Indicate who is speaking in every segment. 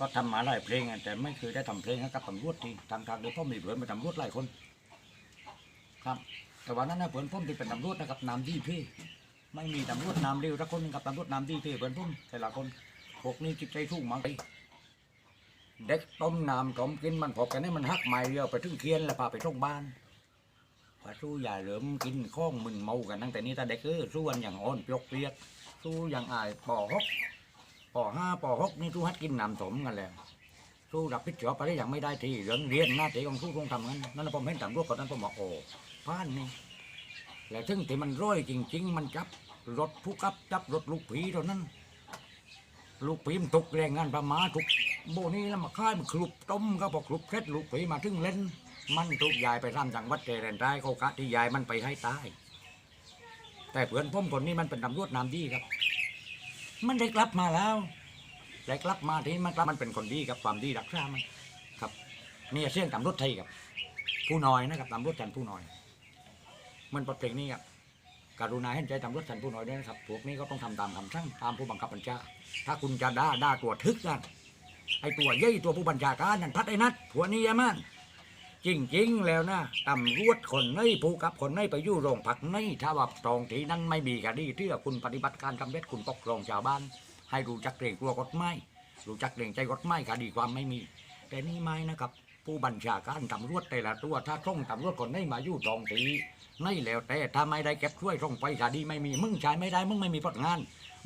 Speaker 1: ก็ทำมาหลายเพลงอะแต่ไม่เคยได้ทำเพลงให้กับตำรวจทีทางทางเดียวพ่อมีเพื่อนมาตำรวจหลายคน ครับ แต่วันนั้นนะเพื่อนผมที่เป็นตำรวจนะครับนามดีพี่ ไม่มีตำรวจนามเร็วสักคนหนึงกับตำรวจนามดีพี่เพื่อนผมแต่ละคนพวกนี้จิตใจทุ่งมังไปเด็กต้มน้ำต้มกินมันพอกันให้มันหักไม้เดียวไปถึงเคียนแล้วพาไปส่งบ้านพาสู้อย่าเหลิมกินข้องมึนเมากันตั้งแต่นี้ถ้าเด็กเออสู้กันอย่างอ่อนเปรียกเปียกสู้อย่างอายปอก ปอห้าปอหกนี่สู้ฮัดกินน้ำสมกันแล้วสู้รับผิดชอบไปได้อย่างไม่ได้ทีเรื่องเรียนหน้าที่ของสู้คงทำงั้นนั่นนะผมเห็นตำรวจคนนั้นผมบอกโอ้ผ่านนี่แล้วถึงที่มันร้อยจริง ๆ มันจับรถผู้กับจับรถลูกผีเท่านั้น ลูกผีมันตกแรงงานประมาถูกโบนี้แล้วมาค่ายมันคลุบต้มก็พอคลุบเคล็ดลูกผีมาถึงเล่น มันถูกยายไปทำจังวัดเจริญได้เขากะที่ยายมันไปให้ตายแต่เพื่อนผมคนนี้มันเป็นตำรวจนามดีครับ มันได้กลับมาแล้วได้กลับมาที่มันกลับมันเป็นคนดีกับความดีรักษามันครับนี่เสียงตำรวจไทยครับ ผู้น้อยนะครับตำรวจจันผู้น้อย มันบทเพลงนี้ครับกรุณาเห็นใจตำรวจจันผู้น้อยด้วยนะครับพวกนี้ก็ต้องทำตามคำสั่งตามผู้บังคับบัญชา ถ้าคุณจะด่าด่าตัวทึกกันไอตัวเย่ยตัวผู้บัญชาการนั่นพัดไอ้นัดผัวนี้ยมัน จริงๆ แล้วนะตำรวจคนไหนผู้กับคนไหนไปอยู่โรงพักไหนถ้าว่าตรงที่นั้นไม่มีคดีที่คุณปฏิบัติการสำเร็จคุณปกครองชาวบ้าน ให้รู้จักเกรงกลัวกฎหมายรู้จักเกรงใจกฎหมายคดีความไม่มี แต่นี่ไม่นะครับ ผู้บัญชาการตำรวจแต่ละตัว ถ้าส่งตำรวจคนไหนมาอยู่ตรงตีไม่แล้วแต่ถ้าไม่ได้เก็บช่วยส่งไปคดีไม่มีมึงใช้ไม่ได้มึงไม่มีผลงาน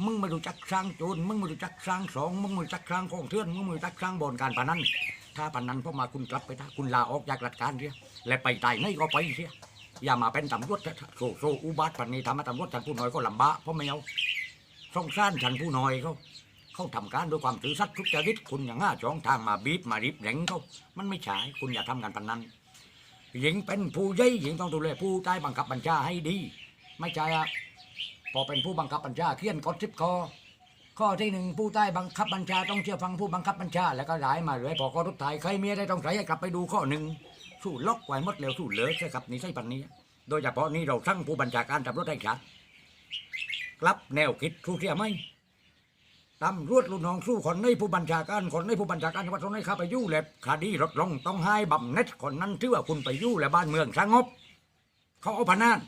Speaker 1: มึงไม่รู้จักสร้างโจรมึงไม่รู้จักสร้างสองมึงไม่รู้จักสร้างของเทือนมึงไม่รู้จักสร้างบ่นการพนัน ถ้าพนันพอมาคุณกลับไปถ้าคุณลาออกจากราชการเสียและไปตายไหนก็ไปเสียอย่ามาเป็นตำรวจโซโซอุบาทปันนี้ทำมาตำรวจฉันผู้น้อยก็ลำบากเพราะไม่เอาสงสารฉันผู้น้อยเขาเขาทำการด้วยความถือสัตย์ทุจริตคุณอย่างง่าจ้องทางมาบีบมาริบแหลงเขามันไม่ใช่คุณอย่าทำกันพันนั้นหญิงเป็นผู้ใหญ่หญิงต้องดูแลผู้ใต้บังคับบัญชาให้ดี ไม่ใช่อะพอเป็นผู้บังคับบัญชาเขียนกฎสิบข้อ ข้อที่หนึ่งผู้ใต้บังคับบัญชาต้องเชื่อฟังผู้บังคับบัญชาแล้วก็หลายมาเลยพอข้อทุกทายใครเมีอะไรต้องใส่ให้กลับไปดูข้อหนึ่งสู้ล็อกไว้หมดแล้วสู้เหลือใช่ครับนี่ใช่ปันนี้ โดยเฉพาะนี่เราทั้งผู้บัญชาการตำรวจได้ชัดกลับแนวคิดสู้เสียไหมตำรวจลูกน้องสู้คนในผู้บัญชาการคนในผู้บัญชาการจังหวัดตรงไหนข้าไปยู่แหละคดีลดลงต้องให้บำเน็จคนนั้นถือว่าคุณไปยู่และบ้านเมืองสงบ เขาเอาพนัน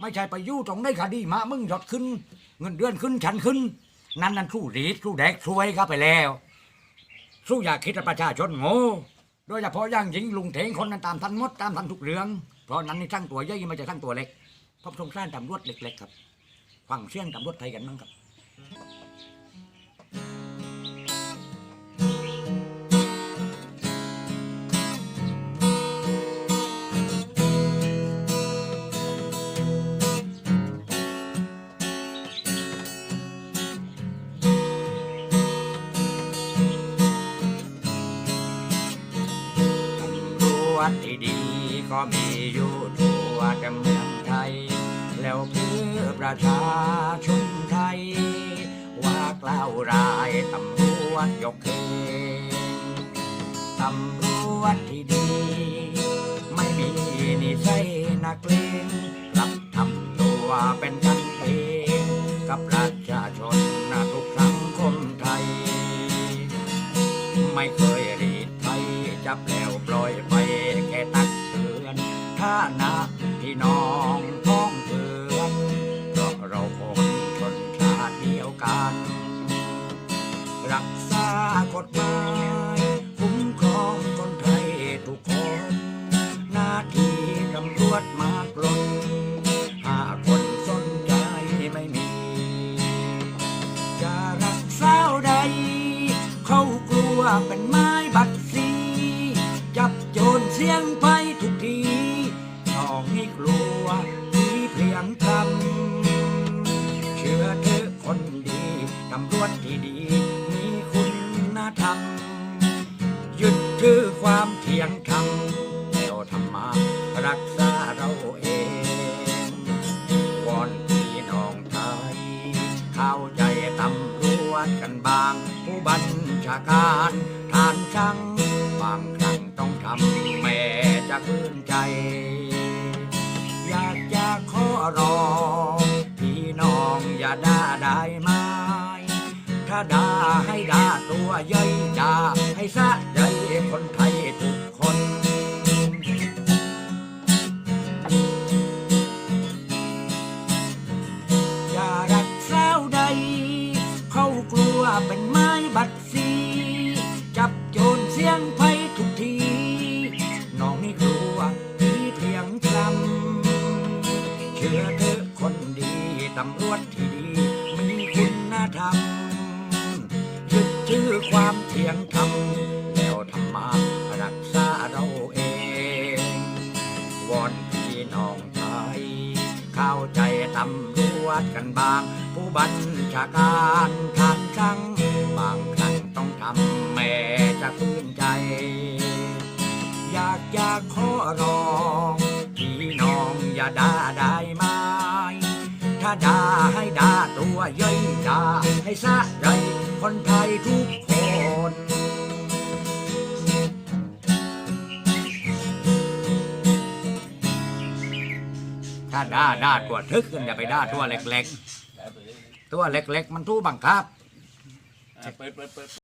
Speaker 1: ไม่ใช่ไปยู่ตรงได้คดีมามึงหยดขึ้น เงินเดือนขึ้นฉันขึ้น นั่นนั่นสู้รีดสู้แดกช่วยเข้าไปแล้วสู้อยากคิดว่าประชาชนโง่โดยเฉพาะย่างหญิงลุงเถงคนนั้นตามทันหมดตามทันทุกเรื่อง เพราะนั้นนี่ทั้งตัวใหญ่ไม่ใช่ทั้งตัวเล็กเพราะสงสางตำรวจเล็กๆครับฟังเสียงตำรวจไทยกันมั้งครับ วจที่ดีก็มีอยู่ทั่วแต่เมืองไทย แล้วเพื่อประชาชนไทย ว่ากล่าวรายตำรวจยกเองตำรวจที่ดี ไม่มีนิสัยนักเลงกลับทำตัวเป็นกันเองกับประชาชนนะทุกสังคมไทย ไม่เคยรีดไทยจับแล้วปล่อยไป นะพี่น้องท้องเตือนเพราะเราคนชนชาติเดียวกัน รักษากฎหมายคุ้มครองคนไทยทุกคน หน้าที่ตำรวจมากล้นหาคนสนใจไม่มี จะรักสาวใด เขากลัวเป็นไม้บัดซี จับโจรเสียงไป กลัวที่เพียงทำเชื่อเถอคนดีตำรวจที่ดี มีคุณธรรมยึดถือความเที่ยงธรรมแล้วธรรมารักษาเราเองวอนพี่น้องไทยเข้าใจตำรวจกันบาง ผู้บัญชาการทานช่างบางครั้งต้องทำแม่จะคืนใจ จะขอร้องพี่น้องอย่าด่าได้ไหมถ้าด่าให้ด่าตัวย่อยด่าให้สะใจคนไทยทุกคน อย่ารักสาวใด เขากลัวเป็นไม้บัดซี จับโจรเสียงไฟทุกทีียงธรรมแล้วทำมารักษาเราเอง วอนพี่น้องไทย เข้าใจตำรวจกันบ้าง ผู้บัญชาการทานช่างบางครั้งต้องทำแม่จะพื้นใจ อยากจะขอร้องพี่น้องอย่าด่าได้ไหมถ้าด่าให้ด่าตัวย่อยด่าให้สะใจคนไทยทุก ถ้าด่าด่าตัวทึกอย่าไปด่าตัวเล็กๆ ตัวเล็กๆ มันทู้บังคับ
Speaker 2: เปิดเปิดเปิด